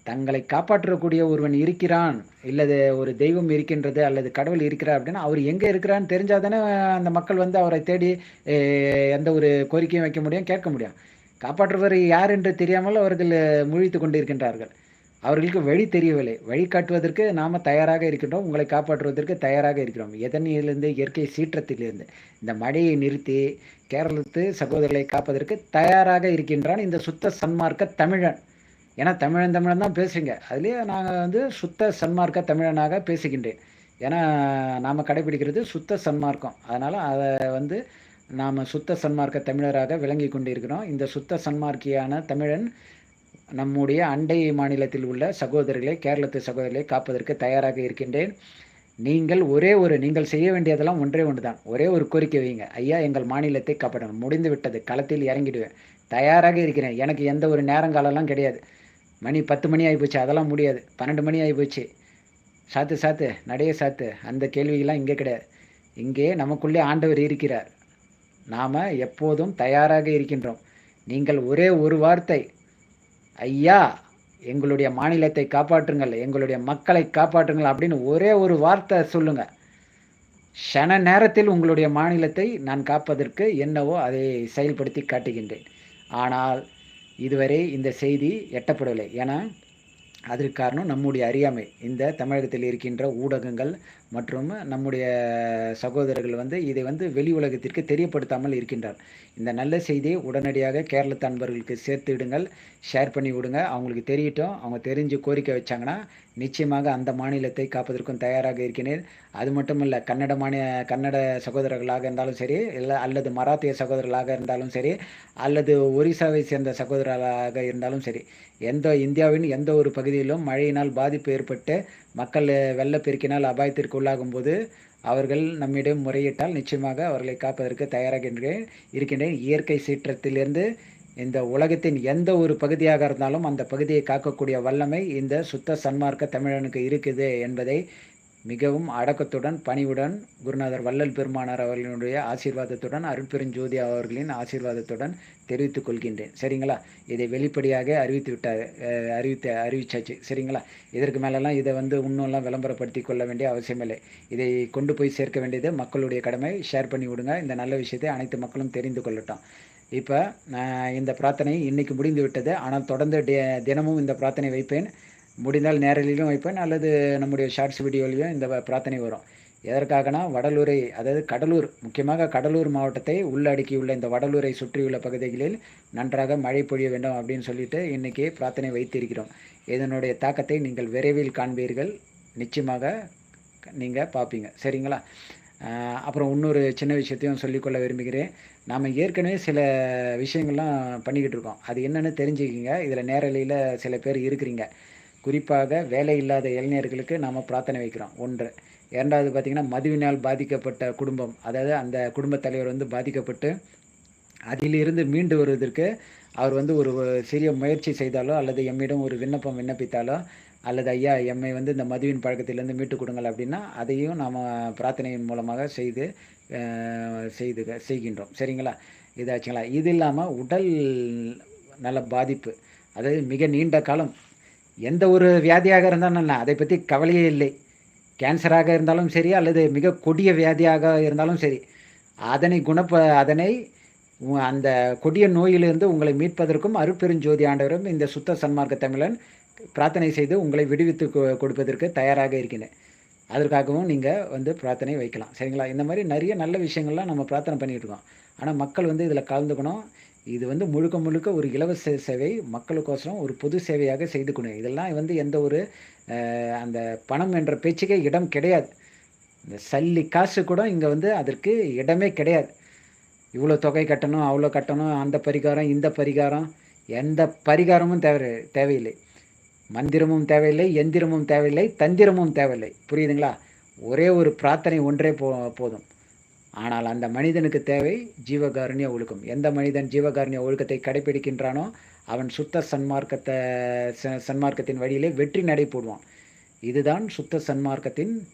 தங்களை காப்பாற்றக்கூடிய ஒருவன் இருக்கிறான் இல்லது ஒரு தெய்வம் இருக்கின்றது அல்லது கடவுள் இருக்கிறார் அப்படின்னா அவர் எங்கே இருக்கிறான்னு தெரிஞ்சால் தானே அந்த மக்கள் வந்து அவரை தேடி எந்த ஒரு கோரிக்கையும் வைக்க முடியும் கேட்க முடியும். காப்பாற்றுவர் யார் என்று தெரியாமல் அவர்கள் முழித்து கொண்டிருக்கின்றார்கள். அவர்களுக்கு வழி தெரியவில்லை. வழிகாட்டுவதற்கு நாம் தயாராக இருக்கின்றோம். உங்களை காப்பாற்றுவதற்கு தயாராக இருக்கிறோம். எதனிலிருந்து? இயற்கை சீற்றத்திலிருந்து. இந்த மழையை நிறுத்தி கேரளத்து சகோதரர்களை காப்பதற்கு தயாராக இருக்கின்றான் இந்த சுத்த சன்மார்க்க தமிழன். ஏன்னா தமிழன் தமிழன் தான் பேசுகிறீங்க அதுலேயே நாங்கள் வந்து சுத்த சன்மார்க்க தமிழனாக பேசுகின்றேன். ஏன்னா நாம் கடைபிடிக்கிறது சுத்த சன்மார்க்கம். அதனால் அதை வந்து நாம் சுத்த சன்மார்க்க தமிழராக விளங்கி கொண்டிருக்கிறோம். இந்த சுத்த சன்மார்க்கியான தமிழன் நம்முடைய அண்டை மாநிலத்தில் உள்ள சகோதரர்களை கேரளத்து சகோதரர்களை காப்பதற்கு தயாராக இருக்கின்றேன். நீங்கள் ஒரே ஒரு நீங்கள் செய்ய வேண்டியதெல்லாம் ஒன்றே ஒன்று தான் ஒரே ஒரு கோரிக்கை வைங்க ஐயா எங்கள் மாநிலத்தை காப்பாற்றணும். முடிந்து விட்டது களத்தில் இறங்கிடுவேன். தயாராக இருக்கிறேன். எனக்கு எந்த ஒரு நேரங்காலம்லாம் கிடையாது. மணி பத்து மணி ஆகிப்போச்சு அதெல்லாம் முடியாது. பன்னெண்டு மணி ஆகிப்போச்சு சாத்து சாத்து நடைய சாத்து. அந்த கேள்விகள்லாம் இங்கே கிடையாது. இங்கே நமக்குள்ளே ஆண்டவர் இருக்கிறார். நாம் எப்போதும் தயாராக இருக்கின்றோம். நீங்கள் ஒரே ஒரு வார்த்தை ஐயா எங்களுடைய மாநிலத்தை காப்பாற்றுங்கள் எங்களுடைய மக்களை காப்பாற்றுங்கள் அப்படின்னு ஒரே ஒரு வார்த்தை சொல்லுங்கள் ஷன நேரத்தில் உங்களுடைய மாநிலத்தை நான் காப்பதற்கு என்னவோ அதை செயல்படுத்தி காட்டுகின்றேன். ஆனால் இதுவரை இந்த செய்தி எட்டப்படவில்லை. ஏன்னா அதற்கு காரணம் நம்முடைய அறியாமை. இந்த தமிழகத்தில் இருக்கின்ற ஊடகங்கள் மற்றும் நம்முடைய சகோதரர்கள் வந்து இதை வந்து வெளி உலகத்திற்கு தெரியப்படுத்தாமல் இருக்கின்றார். இந்த நல்ல செய்தியை உடனடியாக கேரளத்து அன்பர்களுக்கு சேர்த்து விடுங்கள். ஷேர் பண்ணி விடுங்க. அவங்களுக்கு தெரியட்டும். அவங்க தெரிஞ்சு கோரிக்கை வச்சாங்கன்னா நிச்சயமாக அந்த மாநிலத்தை காப்பதற்கும் தயாராக இருக்கிறேன் அது மட்டும் இல்லை கன்னட மாநில கன்னட சகோதரர்களாக இருந்தாலும் சரி இல்லை அல்லது மராத்திய சகோதரர்களாக இருந்தாலும் சரி அல்லது ஒரிசாவை சேர்ந்த சகோதரர்களாக இருந்தாலும் சரி எந்த இந்தியாவின் எந்த ஒரு பகுதியிலும் மழையினால் பாதிப்பு ஏற்பட்டு மக்கள் வெள்ளப்பெருக்கினால் அபாயத்திற்கு உள்ளாகும் போது அவர்கள் நம்மிடம் முறையிட்டால் நிச்சயமாக அவர்களை காப்பதற்கு தயாராக இருக்கின்றேன். இயற்கை சீற்றத்திலிருந்து இந்த உலகத்தின் எந்த ஒரு பகுதியாக இருந்தாலும் அந்த பகுதியை காக்கக்கூடிய வல்லமை இந்த சுத்த சன்மார்க்க தமிழனுக்கு இருக்குது என்பதை மிகவும் அடக்கத்துடன் பணிவுடன் குருநாதர் வள்ளல் பெருமானார் அவர்களினுடைய ஆசீர்வாதத்துடன் அருட்பெருஞ்சோதி அவர்களின் ஆசீர்வாதத்துடன் தெரிவித்துக் கொள்கின்றேன். சரிங்களா? இதை வெளிப்படையாக அறிவித்து விட்டார் அறிவித்த அறிவிச்சாச்சு. சரிங்களா? இதற்கு மேலெல்லாம் இதை வந்து இன்னும்லாம் விளம்பரப்படுத்தி கொள்ள வேண்டிய அவசியமில்லை இதை கொண்டு போய் சேர்க்க வேண்டியது மக்களுடைய கடமை. ஷேர் பண்ணி விடுங்க. இந்த நல்ல விஷயத்தை அனைத்து மக்களும் தெரிந்து கொள்ளட்டும். இப்போ இந்த பிரார்த்தனை இன்னைக்கு முடிந்து விட்டது. ஆனால் தொடர்ந்து தினமும் இந்த பிரார்த்தனை வைப்பேன். முடிந்தால் நேரலையும் வைப்பேன் அல்லது நம்முடைய ஷார்ட்ஸ் வீடியோலையும் இந்த பிரார்த்தனை வரும். எதற்காகனா வடலூரை அதாவது கடலூர் முக்கியமாக கடலூர் மாவட்டத்தை உள்ளடக்கியுள்ள இந்த வடலூரை சுற்றியுள்ள பகுதிகளில் நன்றாக மழை பொழிய வேண்டும் அப்படின்னு சொல்லிட்டு இன்றைக்கி பிரார்த்தனை வைத்திருக்கிறோம். இதனுடைய தாக்கத்தை நீங்கள் விரைவில் காண்பீர்கள். நிச்சயமாக நீங்கள் பார்ப்பீங்க. சரிங்களா? அப்புறம் இன்னொரு சின்ன விஷயத்தையும் சொல்லிக்கொள்ள விரும்புகிறேன். நாம் ஏற்கனவே சில விஷயங்கள்லாம் பண்ணிக்கிட்டு இருக்கோம். அது என்னன்னு தெரிஞ்சுக்கிங்க. இதில் நேரலையில் சில பேர் இருக்கிறீங்க. குறிப்பாக வேலை இல்லாத இளைஞர்களுக்கு நாம் பிரார்த்தனை வைக்கிறோம். ஒன்று. இரண்டாவது பார்த்திங்கன்னா மதுவினால் பாதிக்கப்பட்ட குடும்பம். அதாவது அந்த குடும்பத் தலைவர் வந்து பாதிக்கப்பட்டு அதிலிருந்து மீண்டு வருவதற்கு அவர் வந்து ஒரு சிறிய முயற்சி செய்தாலோ அல்லது எம்மிடம் ஒரு விண்ணப்பம் விண்ணப்பித்தாலோ அல்லது ஐயா எம்மை வந்து இந்த மதுவின் பழக்கத்திலேருந்து மீட்டு கொடுங்கள் அப்படின்னா அதையும் நாம் பிரார்த்தனையின் மூலமாக செய்து செய்து செய்கின்றோம். சரிங்களா? இதாச்சுங்களா? இது இல்லாமல் உடல் நல பாதிப்பு அதாவது மிக நீண்ட காலம் எந்த ஒரு வியாதியாக இருந்தாலும் நான் அதை பற்றி கவலையே இல்லை. கேன்சராக இருந்தாலும் சரி அல்லது மிக கொடிய வியாதியாக இருந்தாலும் சரி அதனை குணப்ப அதனை உ- அந்த கொடிய நோயிலிருந்து உங்களை மீட்பதற்கும் அருப்பெருஞ்சோதி ஆண்டவரும் இந்த சுத்த சன்மார்க்க தமிழன் பிரார்த்தனை செய்து உங்களை விடுவித்து கொ- கொடுப்பதற்கு தயாராக இருக்கிறேன் அதற்காகவும் நீங்கள் வந்து பிரார்த்தனை வைக்கலாம். சரிங்களா? இந்த மாதிரி நிறைய நல்ல விஷயங்கள்லாம் நம்ம பிரார்த்தனை பண்ணிகிட்ருக்கோம் இருக்கோம். ஆனால் மக்கள் வந்து இதில் கலந்துக்கணும். இது வந்து முழுக்க முழுக்க ஒரு இலவச சேவை மக்களுக்கோசரம் ஒரு பொது சேவையாக செய்து கொண்டு இதெல்லாம் வந்து எந்த ஒரு அந்த பணம் என்ற பேச்சுக்கே இடம் கிடையாது. இந்த சல்லி காசு கூட இங்கே வந்து அதற்கு இடமே கிடையாது. இவ்வளோ தொகை கட்டணும் அவ்வளோ கட்டணும் அந்த பரிகாரம் இந்த பரிகாரம் எந்த பரிகாரமும் தேவை தேவையில்லை. மந்திரமும் தேவையில்லை எந்திரமும் தேவையில்லை தந்திரமும் தேவையில்லை. புரியுதுங்களா? ஒரே ஒரு பிரார்த்தனை ஒன்றே போ போதும். ஆனால் அந்த மனிதனுக்கு தேவை ஜீவகாருண்ய ஒழுக்கம். எந்த மனிதன் ஜீவகாருண்ய ஒழுக்கத்தை கடைபிடிக்கின்றானோ அவன் சுத்த சன்மார்க்கத்தை ச- சன்மார்க்கத்தின் வழியிலே வெற்றி நடை போடுவான். இதுதான் சுத்த சன்மார்க்கத்தின்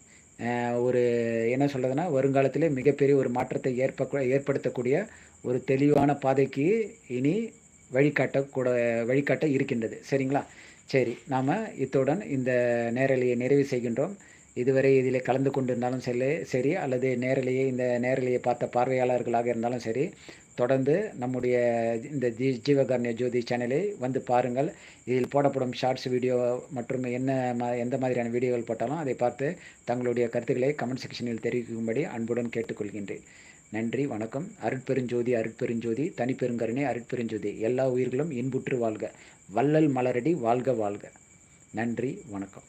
ஒரு என்ன சொல்கிறதுனா வருங்காலத்திலே மிகப்பெரிய ஒரு மாற்றத்தை ஏற்ப ஏற்படுத்தக்கூடிய ஒரு தெளிவான பாதைக்கு இனி வழிகாட்டக்கூட வழிகாட்ட இருக்கின்றது. சரிங்களா? சரி நாம் இத்துடன் இந்த நேரலையை நிறைவு செய்கின்றோம். இதுவரை இதில் கலந்து கொண்டிருந்தாலும் சரி சரி அல்லது நேரிலேயே இந்த நேரலையை பார்த்த பார்வையாளர்களாக இருந்தாலும் சரி தொடர்ந்து நம்முடைய இந்த ஜீ ஜீவகாருண்ய ஜோதி சேனலை வந்து பாருங்கள். இதில் போடப்படும் ஷார்ட்ஸ் வீடியோ மற்றும் என்ன மா எந்த மாதிரியான வீடியோகள் போட்டாலும் அதை பார்த்து தங்களுடைய கருத்துக்களை கமெண்ட் செக்ஷனில் தெரிவிக்கும்படி அன்புடன் கேட்டுக்கொள்கின்றேன். நன்றி வணக்கம். அருட்பெருஞ்சோதி அருட்பெருஞ்சோதி தனிப்பெருங்கருணை அருட்பெருஞ்சோதி. எல்லா உயிர்களும் இன்புற்று வாழ்க. வள்ளல் மலரடி வாழ்க வாழ்க. நன்றி வணக்கம்.